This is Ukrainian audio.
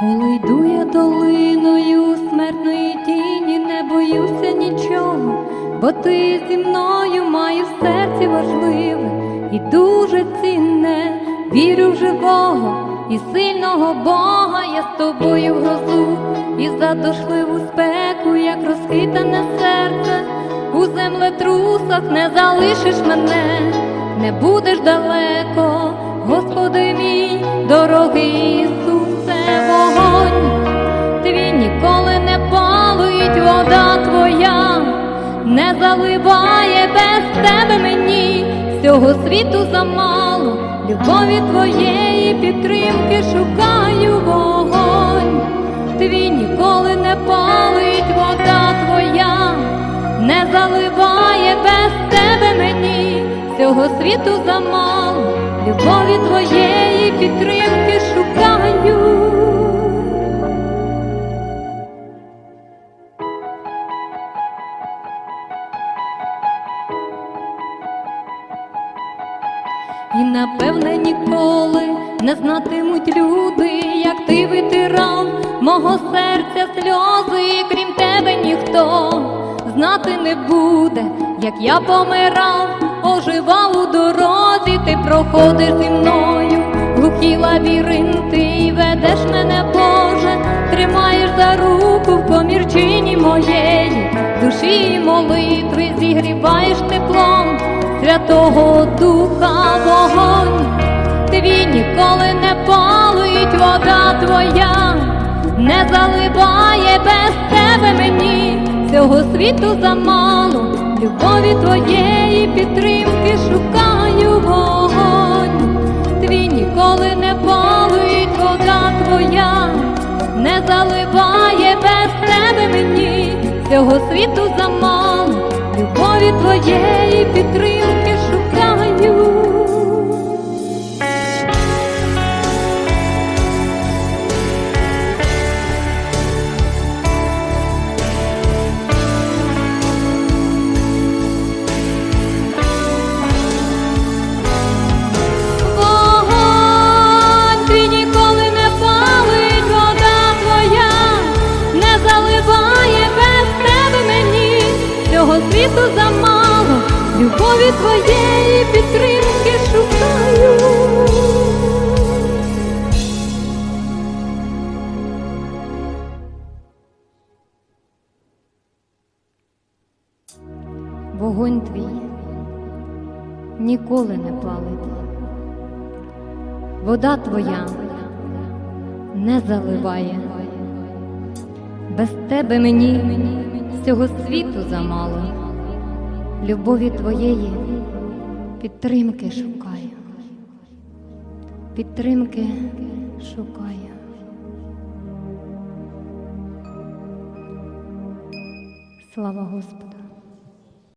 Коли йду я долиною смертної тіні, не боюся нічого, бо ти зі мною маю в серці важливе і дуже цінне. Вірю в живого і сильного Бога, я з тобою в грозу і за дошливу спеку, як розхитане серце, у землетрусах не залишиш мене, не будеш далеко, не заливає без тебе мені, всього світу замало, любові твоєї підтримки шукаю вогонь, твій ніколи не палить вода твоя, не заливає без тебе мені, всього світу замало, любові твоєї підтримки І напевне ніколи не знатимуть люди, як ти витирав мого серця сльози, і крім тебе ніхто знати не буде, як я помирав, оживав у дорозі, ти проходиш зі мною, глухі лабіринти, і ведеш мене, Боже, тримаєш за руку в комірчині моєї, душі і молитви зігріваєш теплом. Святого Духа вогонь, твій ніколи не палить вода твоя, не заливає без тебе мені, цього світу замало, любові твоєї підтримки шукаю вогонь, твій ніколи не палить вода твоя, не заливає без тебе мені, цього світу замало, любові твоєї підтримки світу замало, любові твоєї підтримки шукаю. Вогонь твій ніколи не палить. Вода твоя не заливає. Без тебе мені всього світу замало. Любові твоєї підтримки шукаю. Підтримки шукаю. Слава Господу.